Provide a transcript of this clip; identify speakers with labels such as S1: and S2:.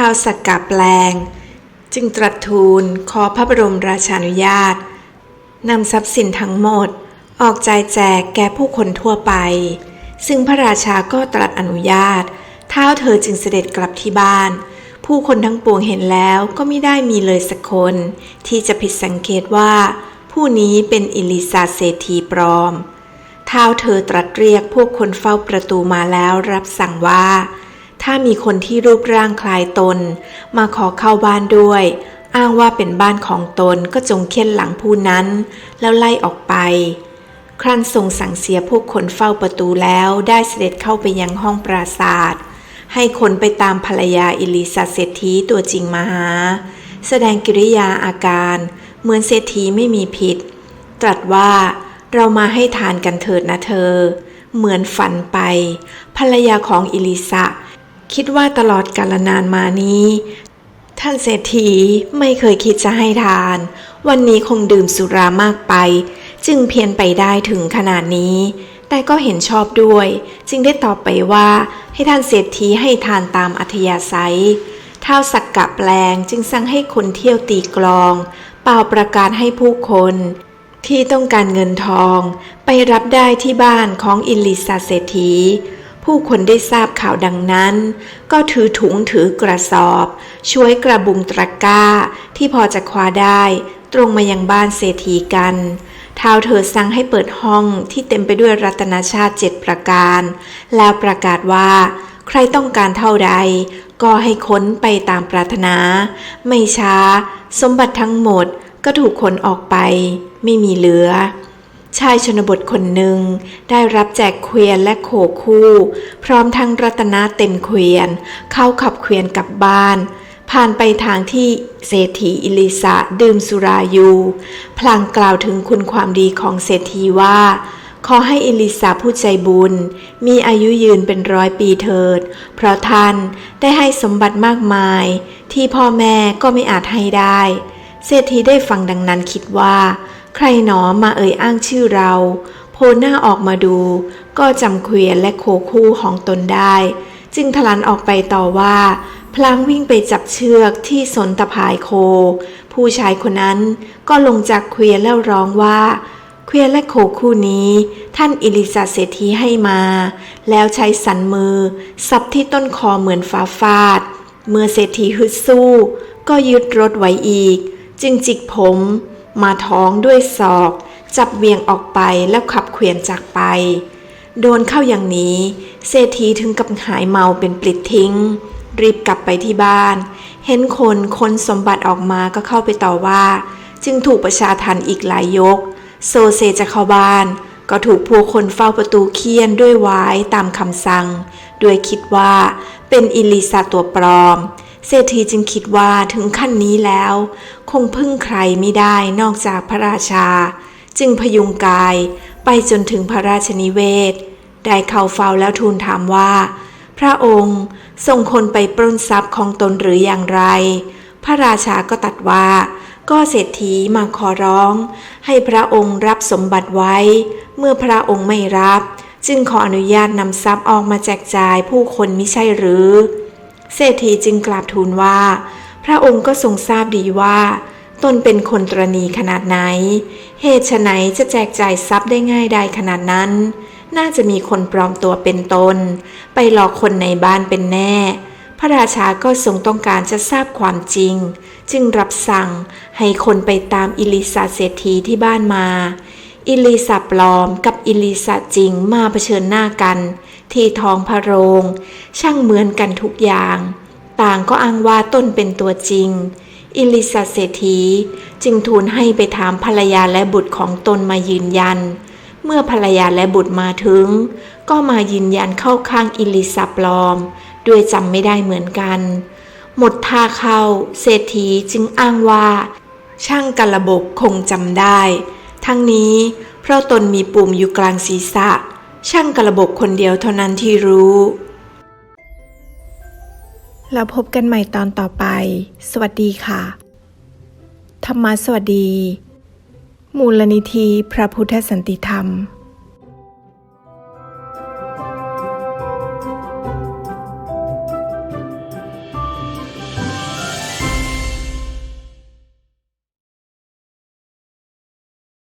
S1: ท้าวสักกะแปลง จึงตรัสทูลขอพระบรมราชานุญาตนำทรัพย์สินทั้งหมดออกจ่ายแจกแก่ผู้คนทั่วไป ซึ่งพระราชาก็ตรัสอนุญาตเท้าวเธอจึงเสด็จกลับที่บ้าน ผู้คนทั้งปวงเห็นแล้วก็ไม่ได้มีเลยสักคน ที่จะผิดสังเกตว่า ผู้นี้เป็นอิลิซาเศรษฐีปลอมท้าวเธอตรัสเรียกพวกคนเฝ้าประตูมาแล้วรับสั่งว่า ถ้ามีคนที่รูปร่างคล้ายตน มาขอเข้าบ้านด้วย อ้างว่าเป็นบ้านของตนก็จงเค้นหลังผู้นั้น แล้วไล่ออกไป ครั้นทรงสั่งเสียพวกคนเฝ้าประตูแล้วได้เสด็จเข้าไปยังห้องปราศาสตร์ให้คนไปตามภรรยาอิลิซาเศรษฐีตัวจริงมาหา แสดงกิริยาอาการ เหมือนเศรษฐีไม่มีผิด ตรัสว่าเรามาให้ทานกันเถิดนะเธอ เหมือนฝันไป ภรรยาของอิลิซา คิดว่าตลอดกาลนานมานี้ ท่านเศรษฐีไม่เคยคิดจะให้ทาน วันนี้คงดื่มสุรามากไป จึงเพียนไปได้ถึงขนาดนี้ แต่ก็เห็นชอบด้วย จึงได้ตอบไปว่าให้ท่านเศรษฐีให้ทานตามอัธยาศัยท้าวสักกะแปลงจึงสั่งให้คนเที่ยวตีกลอง เป่าประกาศให้ผู้คนที่ต้องการเงินทอง ไปรับได้ที่บ้านของอิลิซาเศรษฐี ผู้คนได้ทราบข่าวดังนั้น ก็ถือถุงถือกระสอบ ช่วยกระบุงตะกร้า ที่พอจะคว้าได้ ตรงมายังบ้านเศรษฐีกันท้าวเธอสั่งให้เปิดห้องที่เต็มไปด้วยรัตนชาติเจ็ดประการ แล้วประกาศว่า ใครต้องการเท่าใด ก็ให้ค้นไปตามปรารถนา ไม่ช้า สมบัติทั้งหมดก็ถูกขนออกไป ไม่มีเหลือ ชายชนบทคนหนึ่ง ได้รับแจกเกวียนและโขคู่ พร้อมทั้งรัตนาเต็มเกวียน เข้าขับเกวียนกลับบ้าน ผ่านไปทางที่เศรษฐีอิลิสาดื่มสุราอยู่พลางกล่าวถึงคุณความดีของเศรษฐีว่าขอให้อิลิสาผู้ใจบุญ มีอายุยืนเป็นร้อยปีเถิด เพราะท่านได้ให้สมบัติมากมาย ที่พ่อแม่ก็ไม่อาจให้ได้ เศรษฐีได้ฟังดังนั้นคิดว่า ใครหนอมาเอ่ยอ้างชื่อเรา โพหน้าออกมาดู ก็จำเกวียนและโคคู่ของตนได้ จึงทลันออกไปต่อว่า พลางวิ่งไปจับเชือกที่สนตะพายโค ผู้ชายคนนั้นก็ลงจากเกวียนแล้วร้องว่าเกวียนและโคคู่นี้ ท่านอิลิซาเศรษฐีให้มา แล้วใช้สันมือสับที่ต้นคอเหมือนฟ้าฟาด เมื่อเศรษฐีฮึดสู้ ก็ยึดรถไว้อีก จึงจิกผม มาท้องด้วยศอก จับเวียงออกไปแล้วขับเขวียนจากไป โดนเข้าอย่างนี้ เศรษฐีถึงกับหายเมาเป็นปลิดทิ้ง รีบกลับไปที่บ้าน เห็นคนคนสมบัติออกมาก็เข้าไปต่อว่า จึงถูกประชาทันอีกหลายยก โซเซจะเข้าบ้าน ก็ถูกผู้คนเฝ้าประตูเคียนด้วยไว้ตามคำสั่งด้วยคิดว่าเป็นอิลิซาตัวปลอม เศรษฐีจึงคิดว่าถึงขั้นนี้แล้ว คงพึ่งใครไม่ได้นอกจากพระราชา จึงพยุงกายไปจนถึงพระราชนิเวศ ได้เข้าเฝ้าแล้วทูลถามว่า พระองค์ส่งคนไปปล้นทรัพย์ของตนหรืออย่างไร พระราชาก็ตัดว่า ก็เศรษฐีมาขอร้อง ให้พระองค์รับสมบัติไว้ เมื่อพระองค์ไม่รับ จึงขออนุญาตนำทรัพย์ออกมาแจกจ่ายผู้คนมิใช่หรือ เศรษฐีจึงกราบทูลว่า พระองค์ก็ทรงทราบดีว่า ตนเป็นคนตรณีขนาดไหน เหตุไฉนจะแจกจ่ายทรัพย์ได้ง่ายได้ขนาดนั้น น่าจะมีคนปลอมตัวเป็นตน ไปหลอกคนในบ้านเป็นแน่ พระราชาก็ทรงต้องการจะทราบความจริง จึงรับสั่งให้คนไปตามอิลิซาเศรษฐีที่บ้านมา อิลิซาปลอมกับอิลิซาจริงมาเผชิญหน้ากัน ที่ท้องพระโรง ช่างเหมือนกันทุกอย่าง ต่างก็อ้างว่าต้นเป็นตัวจริง อิลิซาเศรษฐีจึงทูลให้ไปถามภรรยาและบุตรของตนมายืนยัน เมื่อภรรยาและบุตรมาถึง ก็มายืนยันเข้าข้างอิลิซาปลอม ด้วยจำไม่ได้เหมือนกัน หมดท่าเข้า เศรษฐีจึงอ้างว่า ช่างกระบกคงจำได้ทั้งนี้ เพราะตนมีปุ่มอยู่กลางศีรษะ ช่างกระบบคนเดียวเท่านั้นที่รู้ เราพบกันใหม่ตอนต่อไป สวัสดีค่ะ ธรรมะสวัสดี มูลนิธิพระพุทธสันติธรรม